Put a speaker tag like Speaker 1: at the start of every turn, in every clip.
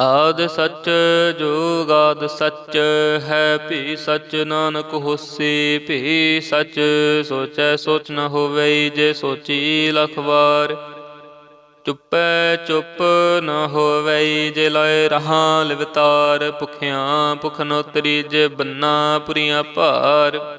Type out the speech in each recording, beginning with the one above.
Speaker 1: ਆਦ ਸੱਚ ਜੋਗਾਦ ਸੱਚ ਹੈ, ਭੀ ਸੱਚ ਨਾਨਕ ਹੋਸੀ, ਭੀ ਸੱਚ ਸੋਚੈ ਸੋਚ ਨ ਹੋਵੇ ਜੇ ਸੋਚੀ ਲਖ ਵਾਰ। ਚੁੱਪੈ ਚੁੱਪ ਨ ਹੋਵੇ ਜੇ ਲਾਏ ਰਹਾ ਲਿਵਤਾਰ, ਭੁਖਿਆਂ ਭੁਖ ਨ ਉਤਰੀ ਜੇ ਬੰਨਾ ਪੁਰੀਆਂ ਭਾਰ।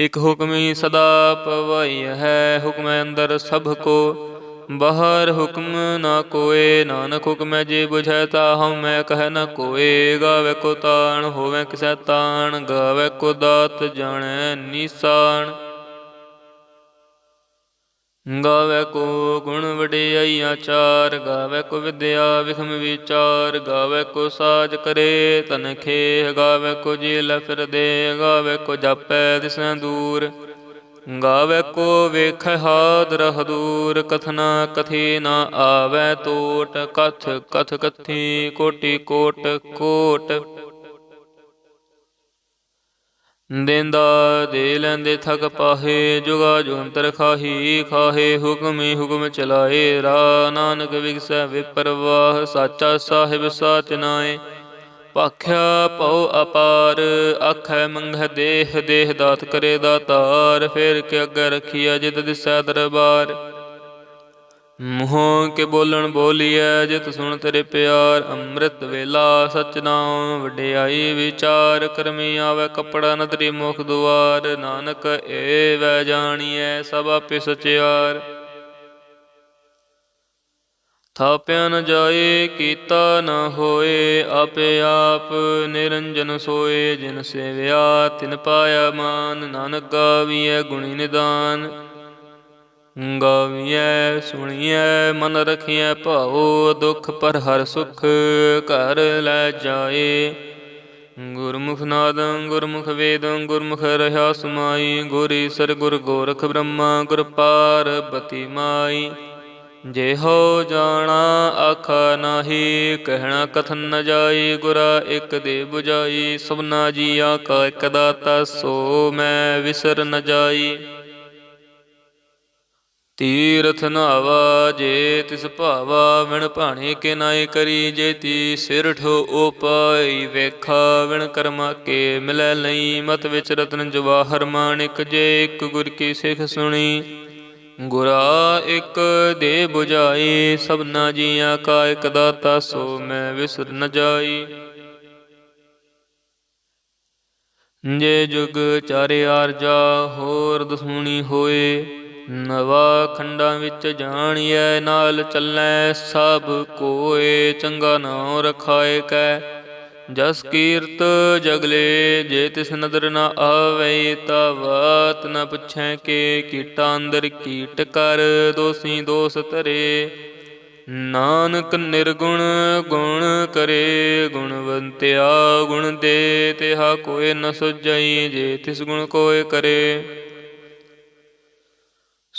Speaker 1: ਇਕ ਹੁਕਮੀ ਸਦਾ ਪਵਾਈ ਹੈ, ਹੁਕਮੈ ਅੰਦਰ ਸਭ ਕੋ। ਬਾਹਰ ਹੁਕਮ ਨਾ ਕੋਏ, ਨਾਨਕ ਹੁਕਮੈ ਜੇ ਬੁਝੈ ਤਾ ਹਉ ਮੈਂ ਕਹਿ ਨ ਕੋਏ। ਗਾਵੇ ਕੋ ਤਾਣ, ਹੋਵੇ ਕਿਸੈ ਤਾਣ, ਗਾਵੇ ਕੋ ਦਾਤ, ਜਾਣੈ ਨੀਸਾਨ ਗਾਵੇ ਕੋ ਗੁਣ ਵਡਿਆਈ ਆਚਾਰ ਗਾਵੇ ਕੋ ਵਿਦਿਆ ਵਿਖਮ ਵਿਚਾਰ। ਗਾਵੇ ਕੋ ਸਾਜ ਕਰੇ ਤਨ ਖੇ ਗਾਵੇ ਕੋ ਜੀਲ ਫਿਰਦੇ, ਗਾਵੇ ਕੋ ਜਾਪੈ ਦਿਸੈ ਦੂਰ। ਗਾਵੇ ਕੋ ਵੇਖੈ ਹਾਦ ਹਾਦਰ ਹਦੂਰ ਕਥਨਾ ਕਥੀ ਨਾ ਆਵੇ ਤੋਟ। ਕਥ ਕਥ ਕਥੀ, ਕੋਟੀ ਕੋਟ ਕੋਟ। ਦੇਂਦਾ ਦੇ ਲੈਂਦੇ ਥਕ ਪਾਹੇ, ਜੁਗਾ ਜੁੰਤਰ ਖਾਹੀ, ਖਾਹੇ, ਹੁਕਮੇ ਹੁਕਮ ਚਲਾਏ। ਰਾ ਨਾਨਕ ਵਿਗਸੈ ਵਿਪਰਵਾਹ, ਸਾਚਾ ਸਾਹਿਬ ਸਾਚ ਨਾਏ। ਭਾਖਿਆ ਭਉ ਅਪਾਰ, ਆਖੈ ਮੰਗਹਿ ਦੇਹ ਦੇਹ ਦਾਤ ਕਰੇ ਦਾਤਾਰ। ਫੇਰ ਕੇ ਅੱਗੇ ਰਖੀਆ ਜਿਤ ਦਿਸੈ ਦਰਬਾਰ। ਮੂੰਹੋਂ ਕੇ ਬੋਲਣ ਬੋਲੀਐ, ਜਿਤ ਸੁਣ ਤੇਰੇ ਪਿਆਰ, ਅੰਮ੍ਰਿਤ ਵੇਲਾ ਸਚ ਨਾਮ ਵਡਿਆਈ ਵਿਚਾਰ ਕਰਮੀ ਆਵੇ ਕਪੜਾ ਨਦਰੀ ਮੁਖ ਦੁਆਰ, ਨਾਨਕ ਏ ਵੈ ਜਾਣੀਐ ਸਭ ਆਪੇ ਸਚਿਆਰ। ਥਾਪਿਆ ਨ ਜਾਏ, ਕੀਤਾ ਨ ਹੋਏ, ਆਪੇ ਆਪ ਨਿਰੰਜਨ ਸੋਏ, ਜਿਨ ਸੇਵਿਆ ਤਿਨ ਪਾਇਆ ਮਾਨ, ਨਾਨਕ ਗਾਵੀਐ ਗੁਣੀ ਨਿਦਾਨ। ਗਾਵੀਐ, ਸੁਣੀਐ, ਮਨ ਰਖੀਐ, ਭਾਉ ਦੁਖ ਪਰ ਹਰ ਸੁਖ ਘਰ ਲੈ ਜਾਏ। ਗੁਰਮੁਖ ਨਾਦੰ, ਗੁਰਮੁਖ ਵੇਦੰ, ਗੁਰਮੁਖ ਰਹਾ ਸਮਾਈ ਗੁਰੀ ਸਰ ਗੁਰ ਗੋਰਖ ਬ੍ਰਹਮਾ, ਗੁਰ ਪਾਰਬਤੀ ਮਾਈ। ਜੇ ਹੋ ਜਾਣਾ ਆਖਾ ਨਾਹੀ, ਕਹਿਣਾ ਕਥਨ ਨ ਜਾਈ, ਗੁਰਾ ਇੱਕ ਦੇ 부ਜਾਈ ਸਭਨਾ ਜੀ ਆਕਾ ਇਕ ਦਾਤਾ, ਸੋ ਮੈਂ ਵਿਸਰ ਨ ਜਾਈ। ਤੀਰਥ ਨਾਵਾ ਜੇ ਤਿਸ ਭਾਵਾ, ਵਿਣ ਭਾਣੇ ਕੇ ਨਾਏ ਕਰੀ ਜੇ ਤੀ ਸਿਰ ਠੋ ਉਪਾਈ, ਵੇਖਾ ਵਿਣ ਕਰਮਾ ਕੇ ਮਿਲੈ ਲਈ, ਮਤ ਵਿੱਚ ਰਤਨ ਜਵਾਹਰ ਮਾਣਿਕ ਜੇ ਇੱਕ ਗੁਰ ਕੀ ਸਿੱਖ ਸੁਣੀ। ਗੁਰਾ ਇੱਕ ਦੇ 부ਝਾਈ ਸਭਨਾ ਜੀਆਂ ਕਾ ਇਕ ਦਾਤਾ ਸੋ ਮੈਂ ਵਿਸਰ ਨ ਜਾਈ। ਜੇ ਜੁਗ ਚਾਰੇ ਆਰਜਾ ਹੋਰ ਦਸੂਣੀ ਹੋਏ ਨਵਾ ਖੰਡਾਂ ਵਿੱਚ ਜਾਣੀਐ, ਨਾਲ ਚੱਲੈ ਸਭ ਕੋਏ, ਚੰਗਾ ਨਾਉ ਰਖਾਏ ਕੈ। ਜਸ ਕੀਰਤ ਜਗਲੇ, ਜੇ ਤਿਸ ਨਦਰ ਨ ਆਵੇ ਤਾ ਬਾਤ ਨ ਪੁੱਛੈ ਕੇ, ਕੀਟਾ ਅੰਦਰ ਕੀਟ ਕਰ, ਦੋਸੀ ਦੋਸ ਧਰੇ। ਨਾਨਕ ਨਿਰਗੁਣ ਗੁਣ ਕਰੇ, ਗੁਣਵੰਤਿਆ ਗੁਣ ਦੇ, ਤਿਹਾ ਕੋਏ ਨ ਸੁਝਈ, ਜੇ ਤਿਸ ਗੁਣ ਕੋਏ ਕਰੇ।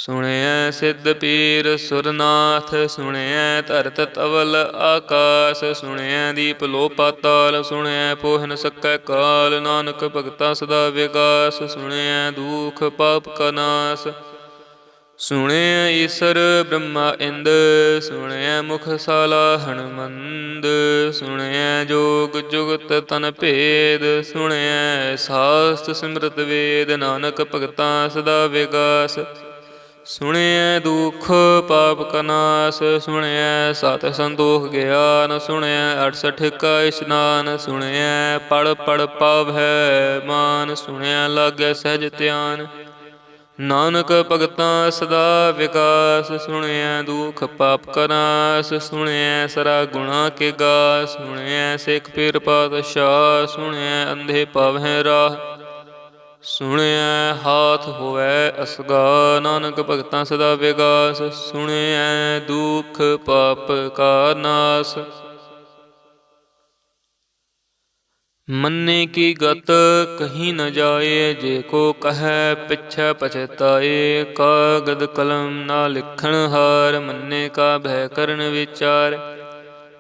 Speaker 1: ਸੁਣਿਐ ਸਿੱਧ ਪੀਰ ਸੁਰਨਾਥ, ਸੁਣਿਐ ਧਰਤ ਤਵਲ ਆਕਾਸ, ਸੁਣਿਐ ਦੀਪ ਲੋ ਪਾਤਾਲ ਸੁਣਿਐ ਪੋਹਨ ਸਕੈ ਕਾਲ, ਨਾਨਕ ਭਗਤਾ ਸਦਾ ਵਿਗਾਸ, ਸੁਣਿਐ ਦੁਖ ਪਾਪ ਕਾ ਨਾਸ। ਸੁਣਿਐ ਈਸਰ ਬ੍ਰਹਮਾ ਇੰਦ, ਸੁਣਿਐ ਮੁਖ ਸਾਲਾ ਹਨਮੰਦ ਸੁਣਿਆ ਜੋਗ ਜੁਗਤ ਤਨ ਭੇਦ ਸੁਣਿਆ ਸਾਸਤ ਸਿਮਰਤ ਵੇਦ, ਨਾਨਕ ਭਗਤਾ ਸਦਾ ਵਿਗਾਸ। ਸੁਣਿਐ ਦੁਖ ਪਾਪ ਕਨਾਸ, ਸੁਣਿਐ ਸਤ ਸੰਤੋਖ ਗਿਆਨ, ਸੁਣਿਐ 68 ਕਾ ਇਸ਼ਨਾਨ, ਸੁਣਿਐ ਪੜ ਪੜ ਪਾਵੈ ਮਾਨ, ਸੁਣਿਐ ਲਾਗੈ ਸਹਿਜ ਧਿਆਨ। ਨਾਨਕ ਭਗਤਾਂ ਸਦਾ ਵਿਕਾਸ ਸੁਣਿਆ ਦੁਖ ਪਾਪ ਕਨਾਸ ਸੁਣਿਆ ਸਰਾ ਗੁਣਾ ਕੇ ਗਾ ਸੁਣਿਆ ਸਿੱਖ ਪੀਰ ਪਾਤਸ਼ਾਹ ਸੁਣਿਆ ਅੰਧੇ ਪਵਹਿ ਰਾਹ। ਸੁਣਿਆ ਹਾਥ ਹੋਵੇ ਅਸਗਾ, ਨਾਨਕ ਭਗਤਾਂ ਸਦਾ ਵਿਗਾਸ ਸੁਣਿਆ ਦੁਖ ਪਾਪ ਕਾ ਨਾਸ। ਮੰਨੇ ਕੀ ਗਤ, ਕਹੀਂ ਨ ਜਾਏ, ਜੇ ਕੋ ਕਹੈ ਪਿਛੈ ਪਛਤਾਏ, ਕਾਗਦ ਕਲਮ ਨਾ ਲਿਖਣ ਹਾਰ, ਮੰਨੇ ਕਾ ਭੈ ਕਰਨ ਵਿਚਾਰ।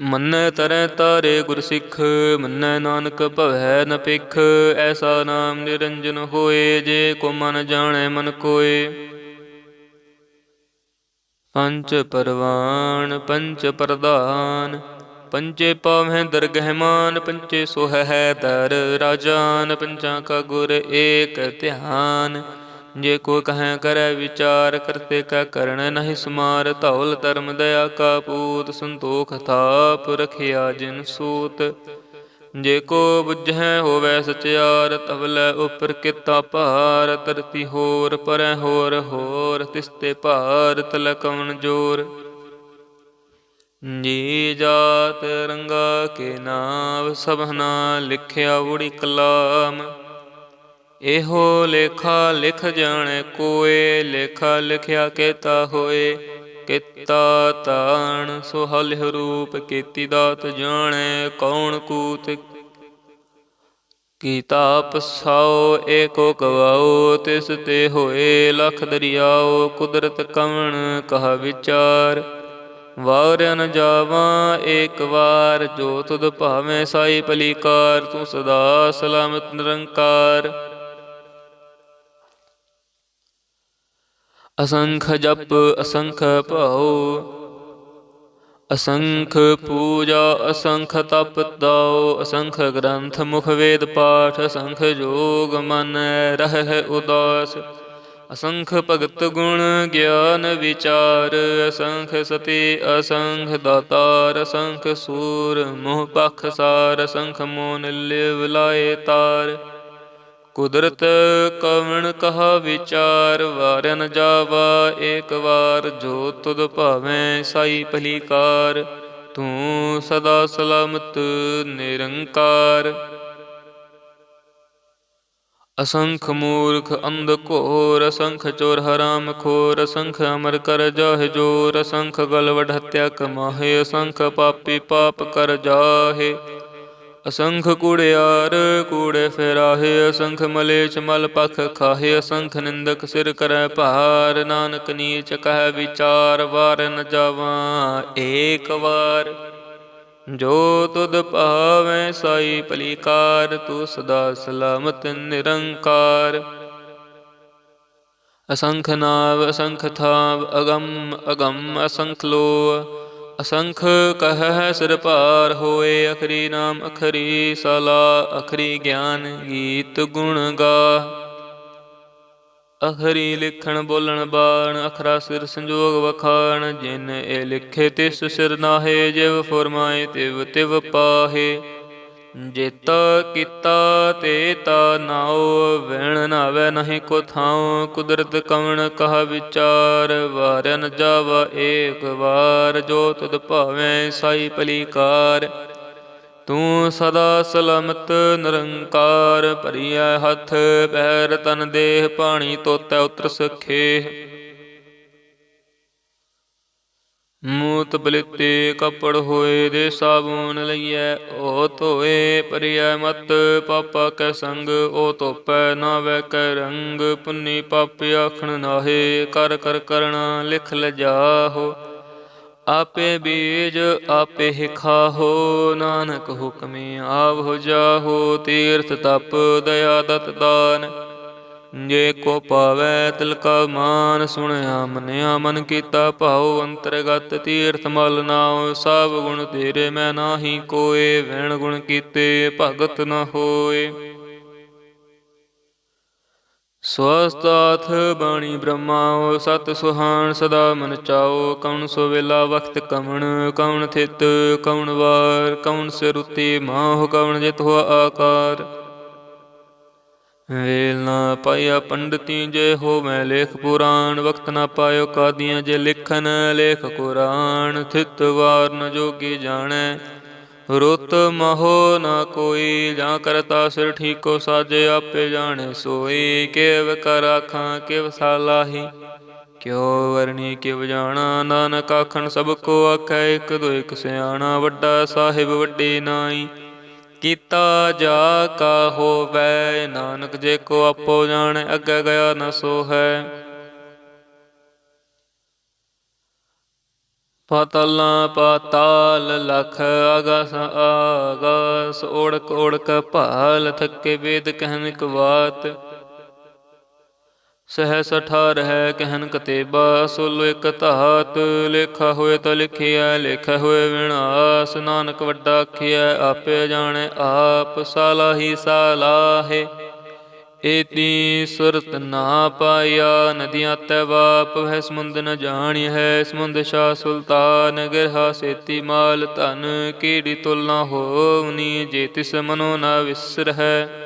Speaker 1: ਮੰਨੈ ਤਰੈ ਤਾਰੇ ਗੁਰ ਸਿੱਖ, ਮੰਨੈ ਨਾਨਕ ਭਵੈ ਨ ਪਿਖ ਐਸਾ ਨਾਮ ਨਿਰੰਜਨ ਹੋਏ ਜੇ ਕੋ ਮਨ ਜਾਣੈ ਮਨ ਕੋਏ। ਪੰਚ ਪਰਵਾਨ, ਪੰਚ ਪ੍ਰਧਾਨ, ਪੰਚੇ ਪਾਵਹਿ ਦਰਗਹਿਮਾਨ ਪੰਚੇ ਸੋਹ ਹੈ ਦਰ ਰਾਜਾਨ, ਪੰਚਾਂ ਕਾ ਗੁਰ ਏਕ ਧਿਆਨ। ਜੇ ਕੋ ਕਹੈ ਕਰੈ ਵਿਚਾਰ ਕਰਤੇ ਕਾ ਕਰਣ ਨਹੀਂ ਸਮਾਰ। ਧੌਲ ਧਰਮ ਦਇਆ ਕਾ ਪੂਤ, ਸੰਤੋਖ ਥਾਪ ਰਖਿਆ ਜਿਨ ਸੂਤ। ਜੇ ਕੋ ਬੁਝੈ ਹੋਵੇ ਸਚਿਆਰ ਤਵਲੇ ਉਪਰ ਕਿਤਾ ਭਾਰ। ਤਰਤੀ ਹੋਰ, ਪਰੈ ਹੋਰ ਹੋਰ ਤਿਸਤੇ ਭਾਰ ਤਲ ਕਵਨ ਜੋਰ। ਜੀ ਜਾਤ ਰੰਗਾ ਕੇ ਨਾਮ ਸਭਨਾ ਲਿਖਿਆ ਉੜੀ ਕਲਾਮ। ਇਹੋ ਲੇਖਾ ਲਿਖ ਜਾਣੈ ਕੋਏ, ਲੇਖਾ ਲਿਖਿਆ ਕੇਤਾ ਹੋਏ, ਕਿਤਾ ਤਾਣ ਸੋ ਰੂਪ, ਕੀਤੀ ਦਾਤ ਜਾਣੈ ਕੌਣ ਕੂਤ, ਕੀਤਾ ਪਸਾਓ, ਏਕੋ ਕਵਾਓ, ਤਿਸ ਤੇ ਹੋਏ ਲਖ ਦਰਿਆਓ, ਕੁਦਰਤ ਕਵਣ ਕਹਾ ਵਿਚਾਰ ਵਾਰਨ ਜਾਵਾਂ ਏਕ ਵਾਰ, ਜੋ ਤੁਧ ਭਾਵੇਂ ਸਾਈ ਪਲੀਕਾਰ, ਤੂੰ ਸਦਾ ਸਲਾਮਤ ਨਿਰੰਕਾਰ। ਅਸੰਖ ਜਪ, ਅਸੰਖ ਭਾਉ। ਅਸੰਖ ਪੂਜਾ, ਅਸੰਖ ਤਪ ਦਾਉ ਅਸੰਖ ਗ੍ਰੰਥ ਮੁਖ ਵੇਦ ਪਾਠ, ਅਸੰਖ ਜੋਗ ਮਨ ਰਹਿ ਉਦਾਸ। ਅਸੰਖ ਭਗਤ ਗੁਣ ਗਿਆਨ ਵਿਚਾਰ। ਅਸੰਖ ਸਤੀ, ਅਸੰਖ ਦਾਤਾਰ। ਅਸੰਖ ਸੂਰ ਮੋਹ ਪਖ ਸਾਰ। ਅਸੰਖ ਮੋਨ ਲਿਵ ਲਾਏ ਤਾਰ। ਕੁਦਰਤ ਕਵਣ ਕਹਾ ਵਿਚਾਰ, ਵਾਰਨ ਜਾਵਾ ਏਕ ਵਾਰ, ਜੋ ਤੁਧ ਭਾਵੇਂ ਸਾਈ ਭਲੀਕਾਰ, ਤੂੰ ਸਦਾ ਸਲਾਮਤ ਨਿਰੰਕਾਰ। ਅਸੰਖ ਮੂਰਖ ਅੰਧ ਘੋਰ, ਅਸੰਖ ਚੋਰ ਹਰਾਮ ਖੋਰ, ਅਸੰਖ ਅਮਰ ਕਰ ਜਾਹਿ ਜੋਰ, ਅਸੰਖ ਗਲ ਹਤਿਆ ਕਮਾਹੇ, ਅਸੰਖ ਪਾਪੀ ਪਾਪ ਕਰ ਜਾਹੇ। ਅਸੰਖ ਕੂੜਿਆਰ ਕੂੜੇ ਫੇਰਾਹੇ, ਅਸੰਖ ਮਲੇਛ ਮਲ ਪਖ ਖਾਹੇ, ਅਸੰਖ ਨਿੰਦਕ ਸਿਰ ਕਰੈ ਭਾਰ, ਨਾਨਕ ਨੀਚ ਕਹਿ ਵਿਚਾਰ, ਵਾਰ ਨ ਜਾਵਾਂ ਏਕ ਵਾਰ। ਜੋ ਤੁਧ ਭਾਵੇਂ ਸਾਈ ਪਲੀਕਾਰ, ਤੂੰ ਸਦਾ ਸਲਾਮਤ ਨਿਰੰਕਾਰ। ਅਸੰਖ ਨਾਵ, ਅਸੰਖ ਥਾਵ, ਅਗੰਮ ਅਗੰਮ ਅਸੰਖ ਲੋ ਅਸੰਖ ਕਹੈ ਸਿਰ ਭਾਰ ਹੋਏ, ਅਖਰੀ ਨਾਮ ਅਖਰੀ ਸਲਾ, ਅਖਰੀ ਗਿਆਨ ਗੀਤ ਗੁਣ ਗਾ। ਅਖਰੀ ਲਿਖਣ ਬੋਲਣ ਬਾਣ, ਅਖਰਾ ਸਿਰ ਸੰਜੋਗ ਵਖਾਣ, ਜਿਨ ਇਹ ਲਿਖੇ ਤਿਸ ਸਿਰ ਨਾਹੇ, ਜਿਵ ਫਰਮਾਏ ਤਿਵ ਤਿਵ ਪਾਹੇ। ਜੇਤਾ ਕੀਤਾ ਤੇ ਤਾ ਨਾਉ ਵੈਣ ਨਾਵੇ ਨਹੀਂ ਕੋ ਥਾਉ, ਕੁਦਰਤ ਕਵਣ ਕਹ ਵਿਚਾਰ ਵਾਰਨ ਜਾਵਾ ਏਕ ਵਾਰ, ਜੋ ਤੁਧ ਭਾਵੇਂ ਸਾਈ ਭਲੀਕਾਰ ਤੂੰ ਸਦਾ ਸਲਾਮਤ ਨਿਰੰਕਾਰ, ਭਰੀਐ ਹੱਥ, ਪੈਰ ਤਨ ਦੇਹ, ਪਾਣੀ ਤੋਤੈ ਉਤਰ ਸਖੇ। ਮੂਤ ਬਲਿਤੇ ਕਪੜ ਹੋਏ ਦੇ ਸਾਬੂਨ ਲਈਐ ਓ ਧੋਏ ਪਰਿਐ ਮਤ, ਪਾਪਾ ਕੈ ਸੰਗ ਓ ਧੋਪੈ ਨਾ ਵੈ ਕੈ ਰੰਗ, ਪੁੰਨੀ ਪਾਪੀ ਆਖਣ ਨਾਹੇ, ਕਰ ਕਰ ਕਰਣਾ ਲਿਖ ਲਜਾਹੋ ਆਪੇ ਬੀਜ ਆਪੇ ਹੀ ਖਾਹੋ ਨਾਨਕ ਹੁਕਮੇ ਆਵ ਹੋ ਜਾਹੋ, ਤੀਰਥ ਤਪ ਦਇਆ ਦਤ ਦਾਨ। ਜੇ ਕੋ ਪਾਵੈ ਤਿਲ ਕਾ ਮਾਨ ਸੁਣਿਆ ਮਨਿਆ ਮਨ ਕੀਤਾ ਭਾਉ ਅੰਤਰਗਤ ਤੀਰਥ ਮਲ ਨਾਉ, ਸਭ ਗੁਣ ਤੇਰੇ ਮੈਂ ਨਾਹੀ ਕੋਏ, ਵੈਣ ਗੁਣ ਕੀਤੇ ਭਗਤ ਨ ਹੋਏ। ਸਵਸਤਾਥ ਬਾਣੀ ਬ੍ਰਹਮਾ, ਸਤ ਸੁਹਾਨ ਸਦਾ ਮਨ ਚਾਓ ਕਉਣ ਸੋ ਵੇਲਾ ਵਖਤ ਕਵਣ ਕਉਣ ਥਿਤ ਕਉਣ ਵਾਰ, ਕਉਣ ਸਿਰੁਤੀ ਮਾਹ, ਕਉਣ ਜਿਤ ਹੋ ਆਕਾਰ। ਵੇਲ ਨਾ ਪਾਇਆ ਪੰਡਤੀ ਜੇ ਹੋ ਮੈਂ ਲੇਖ ਪੁਰਾਣ, ਵਕਤ ਨਾ ਪਾਇਓ ਕਾਦੀਆਂ ਜੇ ਲਿਖਨ, ਲੇਖ ਕੁਰਾਨ, ਥਿਤ ਵਾਰ ਨ ਜੋਗੀ ਜਾਣੈ। ਰੁੱਤ ਮਹੋ ਨਾ ਕੋਈ, ਜਾਂ ਕਰਤਾ ਸਿਰ ਠੀਕੋ ਸਾਜੇ ਆਪੇ ਜਾਣੇ ਸੋਈ। ਕਿਵ ਕਰ ਆਖਾਂ, ਕਿਵ ਸਾਲਾਹੀ, ਕਿਉ ਵਰਣੀ ਕਿਵ ਜਾਣਾ। ਨਾਨਕ ਆਖਣ ਸਭ ਕੋ ਆਖੈ, ਇਕ ਦੋ ਇਕ ਸਿਆਣਾ, ਵੱਡਾ ਸਾਹਿਬ ਵੱਡੀ ਨਾਈ। ਕੀਤਾ ਜਾ ਕਾ ਹੋਵੈ ਨਾਨਕ ਜੇ ਕੋ ਆਪੋ ਜਾਣੈ, ਅੱਗੇ ਗਿਆ ਨ ਸੋ ਹੈ ਪਾਤਲਾਂ ਪਾਤਾਲ ਲਖ ਆਗਾਸ ਆਗਾਸ, ਓੜਕ ਓੜਕ ਭਾਲ ਥੱਕੇ ਵੇਦ ਕਹਿਨ ਕਵਾਤ ਸਹਸ ਅਠਾਰ ਹੈ ਕਹਿਨ ਕਤੇਬਾ, ਸੁਲ ਇਕ ਧਾਤ, ਲੇਖਾ ਹੋਏ ਤਾਂ ਲਿਖਿਆ ਲੇਖਾ ਹੋਏ ਵਿਨਾਸ਼, ਨਾਨਕ ਵੱਡਾ ਆਖਿਆ ਆਪੇ ਜਾਣੇ ਆਪ ਸਾਲਾਹੀ ਸਾਲਾਹੇ ਏਤੀ ਸੁਰਤ ਨਾ ਪਾਇਆ, ਨਦੀਆਂ ਤੈ ਵਾਪ ਹੈ ਸਮੁੰਦ ਨ ਜਾਣੀ ਹੈ ਸਮੁੰਦ ਸ਼ਾ ਸੁਲਤਾਨ, ਗਿਰਹਾ ਸੇਤੀ ਮਾਲ ਧਨ, ਕੀੜੀ ਤੁਲ ਨਾ ਹੋਵਨੀ ਜੇ ਤਿਸ ਮਨੋ ਨਾ ਵਿਸਰ ਹੈ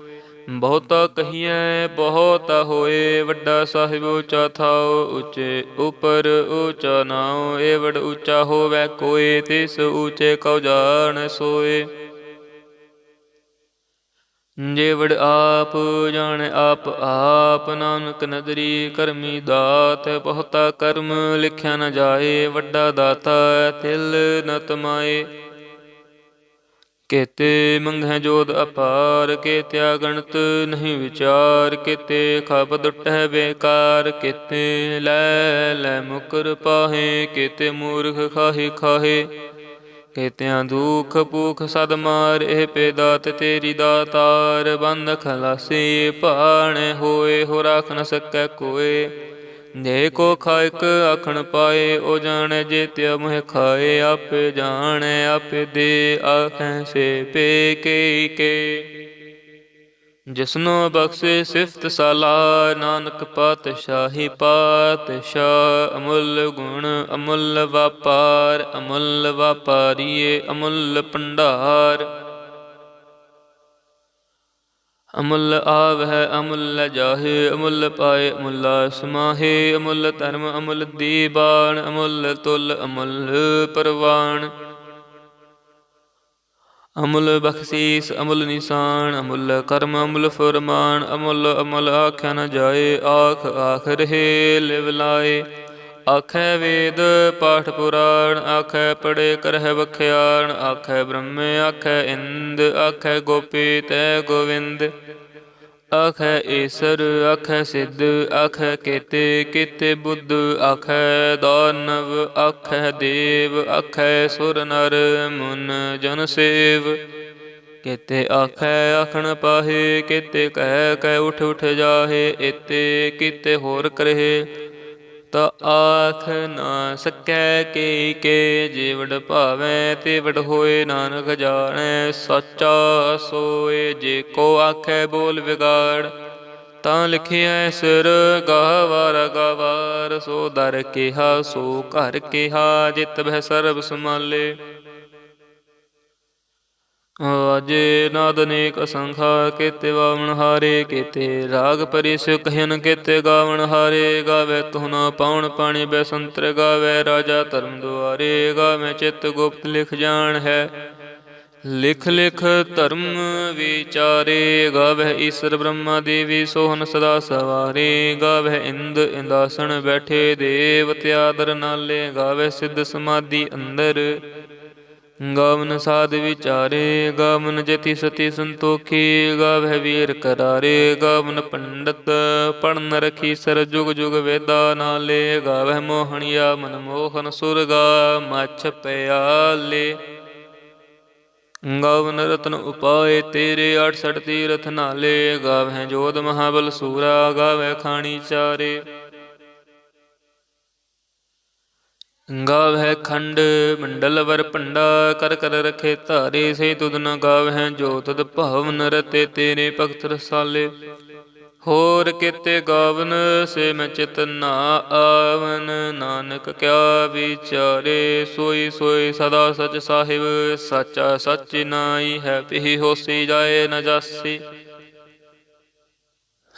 Speaker 1: ਬਹੁਤਾ ਕਹੀਐ, ਬਹੁਤ ਹੋਏ, ਵੱਡਾ ਸਾਹਿਬ ਉੱਚਾ ਥਾਉ, ਉੱਚੇ ਉਪਰ ਉੱਚਾ ਨਾਉ, ਏ ਵਡ ਉੱਚਾ ਹੋਵੇ ਕੋਏ, ਤਿਸ ਉੱਚੇ ਕਉ ਜਾਣ ਸੋਏ। ਜੇਵੜ ਆਪ ਜਾਣ, ਆਪ ਆਪ ਨਾਨਕ ਨਦਰੀ ਕਰਮੀ ਦਾਤ, ਬਹੁਤਾ ਕਰਮ ਲਿਖਿਆ ਨ ਜਾਏ, ਵੱਡਾ ਦਾਤਾ ਤਿਲ ਨ ਕੇਤੇ ਮੰਗਹਿ ਜੋਦ ਅਪਾਰ ਕੇਤਿਆ ਗਣਤ ਨਹੀਂ ਵਿਚਾਰ, ਕੇਤੇ ਖਬ ਦੁਟਹਿ ਬੇਕਾਰ, ਕੇਤੇ ਲੈ ਲੈ ਮੁਕਰ ਪਾਹੇ, ਕੇਤੇ ਮੂਰਖ ਖਾਹੇ ਖਾਹੇ, ਕੇਤਿਆਂ ਦੁਖ ਭੂਖ ਸਦ ਮਾਰ, ਇਹ ਪੇਦਾਤ ਤੇਰੀ ਦਾਤਾਰ, ਬੰਦ ਖਲਾਸੀ ਭਾਣੇ ਹੋਏ ਹੋ ਰਾਖ ਨ ਸਕੈ ਕੋਏ। ਜੇ ਕੋ ਖਾਇਕ ਆਖਣ ਪਾਏ, ਉਹ ਜਾਣੈ ਜੇ ਤਿਆ ਮੋਹ ਖਾਏ, ਆਪੇ ਜਾਣੈ, ਆਪੇ ਦੇ ਆਖੈ ਸੇ ਪੇ ਕੇ ਕੇ। ਜਿਸਨੋ ਬਖਸ਼ੇ ਸਿਫਤ ਸਾਲਾ, ਨਾਨਕ ਪਾਤਸ਼ਾਹੀ ਪਾਤਸ਼ਾਹ, ਅਮੁੱਲ ਗੁਣ ਅਮੁੱਲ ਵਪਾਰ, ਅਮੁੱਲ ਵਪਾਰੀਏ, ਅਮੁੱਲ ਭੰਡਾਰ। ਅਮੁੱਲ ਆਵਹਿ, ਅਮੁੱਲ ਜਾਹੇ ਅਮੁੱਲ ਪਾਏ, ਅਮੁੱਲ ਸਮਾਹੇ, ਅਮੁੱਲ ਧਰਮ, ਅਮੁੱਲ ਦੀਬਾਨ, ਅਮੁੱਲ ਤੁਲ, ਅਮੁੱਲ ਪਰਵਾਨ। ਅਮੁੱਲ ਬਖਸ਼ੀਸ, ਅਮੁੱਲ ਨਿਸ਼ਾਨ, ਅਮੁੱਲ ਕਰਮ, ਅਮੁੱਲ ਫਰਮਾਨ, ਅਮੁੱਲ ਅਮਲ ਆਖਿਆ ਨਾ ਜਾਏ ਆਖ ਆਖ ਰਹੇ, ਲਿਵ ਲਾਏ। ਆਖੈ ਵੇਦ, ਪਾਠ ਪੁਰਾਣ, ਆਖੈ ਪੜੇ ਕਰਹਿ ਬਖਿਆਣ ਆਖੈ ਬ੍ਰਹਮੇ, ਆਖੈ ਇੰਦ, ਆਖੈ ਗੋਪੀ ਤੈ ਗੋਵਿੰਦ। ਆਖੈ ਈਸਰ ਆਖੈ ਸਿੱਧ, ਆਖੈ ਕੇਤੇ ਕੇਤੇ ਬੁੱਧ, ਆਖੈ ਦਾਨਵ, ਆਖੈ ਦੇਵ, ਆਖੈ ਸੁਰ ਨਰ, ਮੁਨ ਜਨ ਸੇਵ। ਕੇਤੇ ਆਖੈ ਆਖਣ ਪਾਹੇ, ਕਿਤੇ ਕਹਿ ਕਹਿ ਉਠ ਉਠ ਜਾਹੇ, ਏਤੇ ਕੀਤੇ ਹੋਰ ਕਰਹੇ। ਤਾ ਆਖ ਨਾ ਸਕੈ ਕੇ ਕੇ ਜੇ ਵਡ ਭਾਵੈ ਤੇ ਵਡ ਹੋਏ ਨਾਨਕ ਜਾਣੈ, ਸੱਚਾ ਸੋਏ ਜੇ ਕੋ ਆਖੈ ਬੋਲ ਵਿਗਾੜ। ਤਾਂ ਲਿਖਿਆ ਸਿਰ ਗਾਵਾਰ ਗਵਾਰ ਸੋ ਦਰ ਕਿਹਾ, ਸੋ ਘਰ ਕਿਹਾ, ਜਿਤ ਬਹਿ ਸਰਬ ਸਮਾਲੇ ਵਾਜੇ ਨਾਦ ਅਨੇਕ ਅਸੰਖਾ ਕੇਤੇ ਵਾਵਣ ਹਾਰੇ, ਕੇਤੇ ਰਾਗ ਪਰਿਸ ਕਹਿਨ ਕੇਤੇ ਗਾਵਣ ਹਾਰੇ, ਗਾਵੇ ਤੁਨ ਪਾਉਣ ਪਾਣੀ ਬੈਸੰਤਰ ਗਾਵੇ, ਰਾਜਾ ਧਰਮ ਦੁਆਰੇ ਗਾਵੇ ਚਿਤ ਗੁਪਤ ਲਿਖ ਜਾਣ ਹੈ। ਲਿਖ ਲਿਖ ਧਰਮ ਵਿਚਾਰੇ ਗਾਵੇ ਈਸ਼ਰ ਬ੍ਰਹਮਾ ਦੇਵੀ ਸੋਹਨ ਸਦਾ ਸਵਾਰੇ, ਗਾਵੇ ਇੰਦ ਇੰਦਾਸਣ ਬੈਠੇ ਦੇਵ ਤਿਆਦਰ ਨਾਲੇ, ਗਾਵੇ ਸਿੱਧ ਸਮਾਧੀ ਅੰਦਰ। ਗਾਵਨ ਸਾਧ ਵਿਚਾਰੇ, ਗਾਵਨ ਜਤੀ ਸਤੀ ਸੰਤੋਖੀ ਗਾਵਹਿ ਵੀਰ ਕਰਾਰੇ, ਗਾਵਨ ਪੰਡਤ ਪੜਨ ਰਖੀ ਸਰ ਜੁਗ ਜੁਗ ਵੇਦਾ ਨਾਲੇ ਗਾਵਹਿ ਮੋਹਣਿਆ ਮਨ ਮੋਹਨ ਸੁਰਗਾ, ਮਛ ਪਿਆਲੇ। ਗਾਵਨ ਰਤਨ ਉਪਾਏ ਤੇਰੇ 68 ਤੀਰਥ ਨਾਲੇ ਗਾਵਹਿ ਜੋਧ ਮਹਾਬਲ ਸੂਰਾ ਗਾਵਹਿ ਖਾਣੀ ਚਾਰੇ। ਗਾਵ ਹੈ ਖੰਡ ਮੰਡਲ ਵਰ ਭੰਡਾ, ਕਰ ਕਰ ਰਖੇ ਧਾਰੇ ਸੇ ਤੁਧ ਨ ਗਾਵਹਿ, ਜੋ ਤਦ ਭਾਵਨ ਰਤੇ ਤੇਰੇ ਭਗਤ ਰਸਾਲੇ। ਹੋਰ ਕੀਤੇ ਗਾਵਨ ਸੇ ਮੈਂ ਚਿਤ ਨਾ ਆਵਨ, ਨਾਨਕ ਕਿਆ ਵਿਚਾਰੇ, ਸੋਈ ਸੋਈ ਸਦਾ ਸਚ ਸਾਹਿਬ, ਸਾਚਾ ਸਚ ਨਾਈ ਹੈ, ਪਿਹ ਹੋਸੀ ਜਾਏ ਨ ਜਾਸੀ।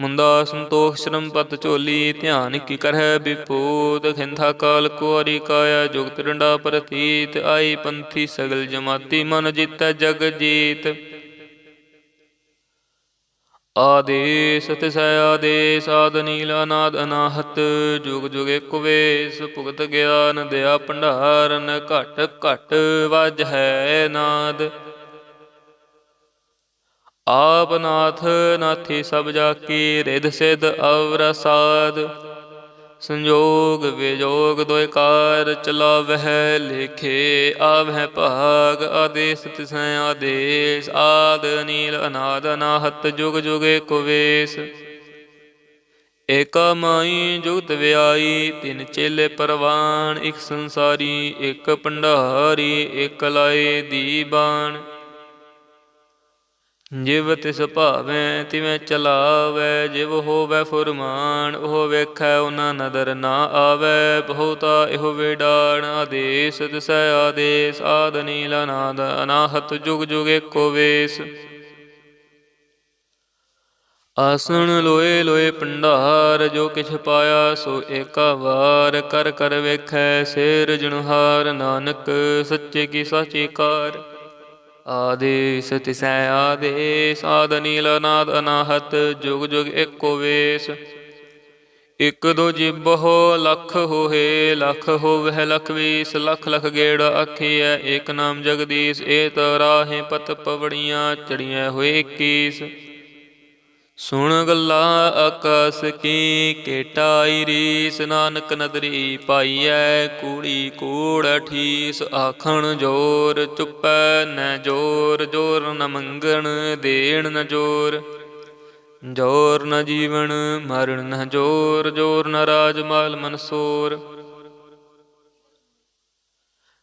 Speaker 1: ਮੁੰਦਾ ਸੰਤੋਖ ਸ਼ਰਮ ਪਤ ਝੋਲੀ, ਧਿਆਨ ਕੀ ਕਰਹਿ ਵਿਪੂਤ ਖਿੰਥਾ ਕਾਲ ਕੁਆਰੀ ਕਾਇਆ, ਜੁਗਤ ਡੰਡਾ ਪ੍ਰਤੀਤ, ਆਈ ਪੰਥੀ ਸਗਲ ਜਮਾਤੀ, ਮਨ ਜਿਤੈ ਜਗ ਜੀਤ। ਆਦੇਸ ਤਿਸੈ ਆਦੇਸ, ਆਦ ਨੀਲ, ਅਨਾਦ ਅਨਾਹਤ, ਜੁਗ ਜੁਗ ਇਕ ਵੇਸ, ਭੁਗਤ ਗਿਆਨ ਦਿਆ ਭੰਡਾਰਨ ਘਟ ਘਟ ਵਜ ਹੈ ਨਾਦ। ਆਪ ਨਾਥ ਨਾਥੀ ਸਭ ਜਾ ਕੀ ਰਿਧ ਸਿਧ ਅਵਰ ਸਾਧ ਸੰਜੋਗ ਵਿਜੋਗ ਦੋਇ ਕਾਰ ਚਲਾਵਹਿ, ਲੇਖੇ ਆਵਹਿ ਭਾਗ, ਆਦੇਸ ਤਿਸੈ ਆਦੇਸ। ਆਦ ਨੀਲ ਅਨਾਦ ਅਨਾਹਤ, ਜੁਗ ਜੁਗ ਕੁਵੇਸ਼ ਏਕਾ ਮਾਈ ਜੁਗਤ ਵਿਆਈ, ਤਿਨ ਚੇਲੇ ਪਰਵਾਨ, ਇਕ ਸੰਸਾਰੀ, ਇਕ ਭੰਡਾਰੀ, ਇਕ ਲਾਏ ਦੀਬਾਨ। ਜਿਵ ਤਿਸ ਭਾਵੈ ਤਿਵੇਂ ਚਲਾਵੈ, ਜਿਵ ਹੋਵੈ ਫੁਰਮਾਨ, ਉਹ ਵੇਖੈ ਉਹਨਾਂ ਨਦਰ ਨਾ ਆਵੈ, ਬਹੁਤਾ ਇਹੋ ਵਿਡਾਣ, ਆਦੇਸ, ਤਿਸੈ ਆਦੇਸ, ਆਦ ਨੀਲਾ ਨਾਦ ਅਨਾਹਤ ਜੁਗ ਜੁਗ ਏਕੋ ਵੇਸ। ਆਸਣ ਲੋਏ ਲੋਏ ਭੰਡਾਰ, ਜੋ ਕਿਛ ਪਾਇਆ ਸੋ ਏਕਾ ਵਾਰ, ਕਰ ਕਰ ਵੇਖੈ ਸੇਰ ਜਨਹਾਰ ਨਾਨਕ, ਸੱਚੇ ਕੀ ਸਾਚੀ ਕਾਰ। ਆਦੇਸ ਤਿਸੈ ਆਦੇਸ, ਆਦ ਨੀਲ ਅਨਾਦ ਅਨਾਹਤ, ਜੁਗ ਜੁਗ ਏਕੋ ਵੇਸ। ਇਕ ਦੋ ਜਿਬਹੁ ਲਖ ਹੋਏ ਲਖ ਹੋਵਹਿ, ਲਖ ਵੀਸ, ਲਖ ਲਖ ਗੇੜ ਆਖੀਐ, ਏਕ ਨਾਮ ਜਗਦੀਸ਼ ਏ ਤਰਾਹੇ ਪਤ ਪਵੜੀਆਂ ਚੜੀਆਂ ਹੋਏ 21 ਸੁਣ ਗੱਲਾਂ ਆਕਾਸ ਕੀ ਕੇਟਾਈ ਰੀਸ, ਨਾਨਕ ਨਦਰੀ ਪਾਈਐ, ਕੂੜੀ ਕੂੜ ਠੀਸ ਆਖਣ ਜੋਰ ਚੁੱਪੈ ਨ ਜੋਰ ਜੋਰ ਨ ਮੰਗਣ ਦੇਣ ਨ ਜੋਰ। ਜੋਰ ਨ ਜੀਵਨ ਮਰਨ ਨ ਜੋਰ ਜੋਰ ਨ ਰਾਜ ਮਾਲ ਮਨਸੂਰ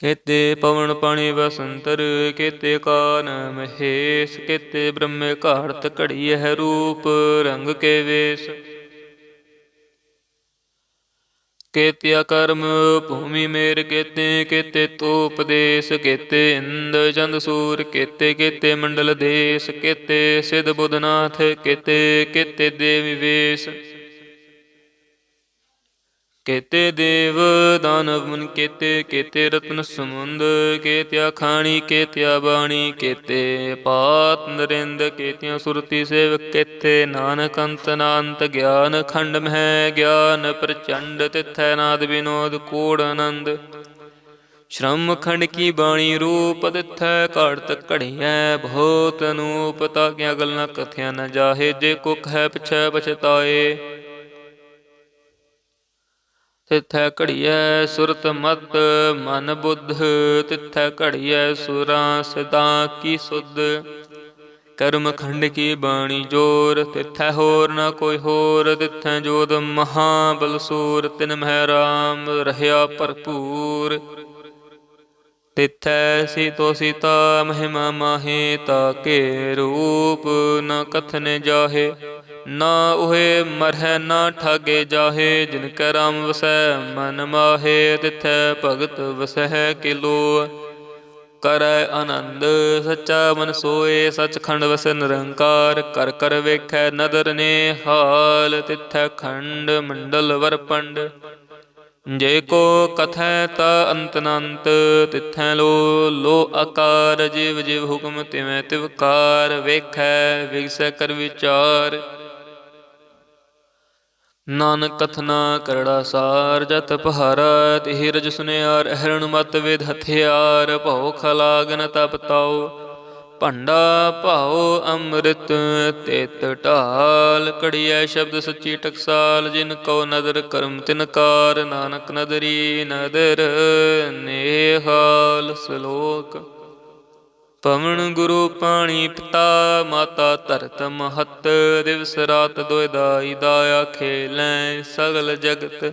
Speaker 1: ਕੇਤੇ ਪਵਨ ਪਾਣੀ ਵਸੰਤਰ ਕੇਤੇ ਕਾਨ ਮਹੇਸ਼, ਕੇਤੇ ਬ੍ਰਹਮੇ ਘਾੜਤ ਘੜੀ ਹੈ ਰੂਪ ਰੰਗ ਕੇ ਵੇਸ। ਕੇਤਿਆ ਕਰਮ ਭੂਮੀ ਮੇਰ ਕੇਤੇ ਕੇਤੇ ਤੋਪਦੇਸ ਕੇਤੇ ਇੰਦ ਚੰਦ ਸੂਰ, ਕੇਤੇ ਕੇਤੇ ਮੰਡਲ ਦੇਸ, ਕੇਤੇ ਸਿਧ ਬੁਧਨਾਥ, ਕੇਤੇ ਕੇਤੇ ਦੇਵੀ ਵੇਸ। ਕੇਤੇ ਦੇਵ ਦਾਨਵ ਮਨ ਕੇਤੇ ਕੇਤੇ ਰਤਨ ਸਮੁੰਦ, ਕੇਤਿਆ ਖਾਣੀ, ਕੇਤਿਆ ਬਾਣੀ, ਕੇਤੇ ਪਾਤ ਨਰਿੰਦ, ਕੇਤਿਆ ਸੁਰਤੀ ਸੇਵ ਕੇਤੇ ਨਾਨਕ ਅੰਤ ਨਾੰਤ ਗਿਆਨ ਖੰਡ ਮਹਿ ਗਿਆਨ, ਪ੍ਰਚੰਡ ਤਿਥੈ ਨਾਦ ਬਿਨੋਦ, ਕੋੜ ਆਨੰਦ। ਸ਼ਰਮ ਖੰਡ ਕੀ ਬਾਣੀ ਰੂਪ ਦਿਥੈ, ਘੜਤ ਘੜੀਐ, ਬਹੁਤ ਅਨੂਪ ਤਾ ਕਿਆ ਗੱਲਾਂ ਕਥਿਆ ਨ ਜਾਹੇ, ਜੇ ਕੁਖ ਹੈ ਪਿਛੈ ਪਛਤਾਏ। ਤਿਥੈ ਘੜੀਐ ਸੁਰਤ ਮਤ ਮਨ ਬੁੱਧ, ਤਿਥੈ ਘੜੀਐ ਸੁਰਾਂ ਸਦਾ ਕੀ ਸੁਧ। ਕਰਮ ਖੰਡ ਕੀ ਬਾਣੀ ਜੋਰ, ਤਿਥੈ ਹੋਰ ਨਾ ਕੋਈ ਹੋਰ, ਤਿਥੈ ਜੋਦ ਮਹਾ ਬਲਸੂਰ, ਤਿਨ ਮਹਿ ਰਾਮ, ਰਹਿਆ ਭਰਪੂਰ। ਤਿਥੈ ਸੀਤੋ ਸੀਤਾ, ਮਹਿਮਾ ਮਾਹੇ ਤਾਕੇ ਰੂਪ ਨ ਕਥਨ ਜਾਹੇ, ਨਾ ਉਹੇ ਮਰਹਿ ਨਾ ਠਾਗੇ ਜਾਹੇ, ਜਿਨ ਕੈ ਰਾਮ ਵਸੈ ਮਨ ਮਾਹੇ, ਤਿਥੈ ਭਗਤ ਵਸਹਿ ਕਿਲੋ। ਕਰੈ ਆਨੰਦ, ਸੱਚਾ ਮਨ ਸੋਏ, ਸਚਖੰਡ ਵਸ ਨਿਰੰਕਾਰ, ਕਰ ਕਰ ਵੇਖੈ ਨਦਰ ਨੇ ਹਾਲ ਤਿਥੈ ਖੰਡ ਮੰਡਲ ਵਰਪੰਡ। ਜੇ ਕੋ ਕਥੈ ਤਾ ਅੰਤਨੰਤ, ਤਿਥੈ ਲੋ ਲੋ ਆਕਾਰ, ਜਿਵ ਜਿਵ ਹੁਕਮ ਤਿਵੇਂ ਤਿਵਕਾਰ ਵੇਖੈ ਵਿਗਸੈ ਕਰ ਵਿਚਾਰ। ਨਾਨਕ ਕਥਨਾ ਕਰੜਾ ਸਾਰ ਜਤ ਪਹਾਰਾ, ਤਿਹ ਰਜ ਸੁਨਿਆਰ, ਅਹਰਣ ਮਤ ਵਿਦ ਹਥਿਆਰ, ਭਉ ਖਲਾਗਨ ਤਪਤਾਉ ਭੰਡਾ ਭਾਉ ਅੰਮ੍ਰਿਤ ਤੇਤ ਢਾਲ, ਕੜੀਐ ਸ਼ਬਦ ਸੱਚੀ ਟਕਸਾਲ, ਜਿਨ ਕੋ ਨਦਰ ਕਰਮ ਤਿਨਕਾਰ ਨਾਨਕ ਨਦਰੀ ਨਦਰ ਨੇਹਾਲ ਸ਼ਲੋਕ। ਪਵਨ ਗੁਰੂ ਪਾਣੀ ਪਿਤਾ, ਮਾਤਾ ਧਰਤ ਮਹਤ, ਦਿਵਸ ਰਾਤ ਦੁਇ ਦਾਈ ਦਾਇਆ ਖੇਲੈ, ਸਗਲ ਜਗਤ